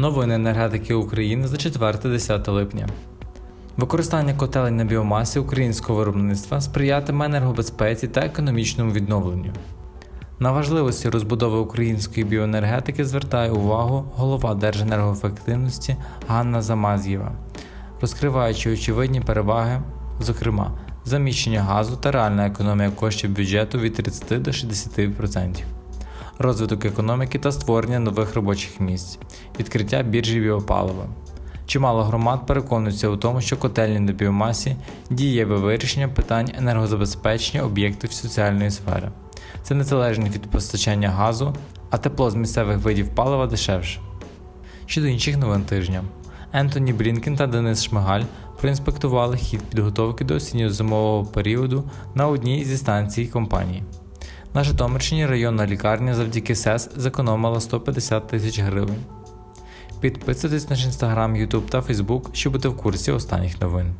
Новини енергетики України за 4-10 липня. Використання котелень на біомасі українського виробництва сприятиме енергобезпеці та економічному відновленню. На важливості розбудови української біоенергетики звертає увагу голова Держенергоефективності Ганна Замаз'єва, розкриваючи очевидні переваги, зокрема, заміщення газу та реальна економія коштів бюджету від 30 до 60%, розвиток економіки та створення нових робочих місць, відкриття біржі біопалива. Чимало громад переконуються у тому, що котельні на біомасі дієве вирішення питань енергозабезпечення об'єктів соціальної сфери. Це незалежно від постачання газу, а тепло з місцевих видів палива дешевше. Щодо інших новин тижня, Ентоні Блінкен та Денис Шмигаль проінспектували хід підготовки до осінньо-зимового періоду на одній зі станцій компанії. На Житомирщині районна лікарня завдяки СЕС зекономила 150 тисяч гривень. Підписуйтесь на наш інстаграм, Ютуб та Фейсбук, щоб бути в курсі останніх новин.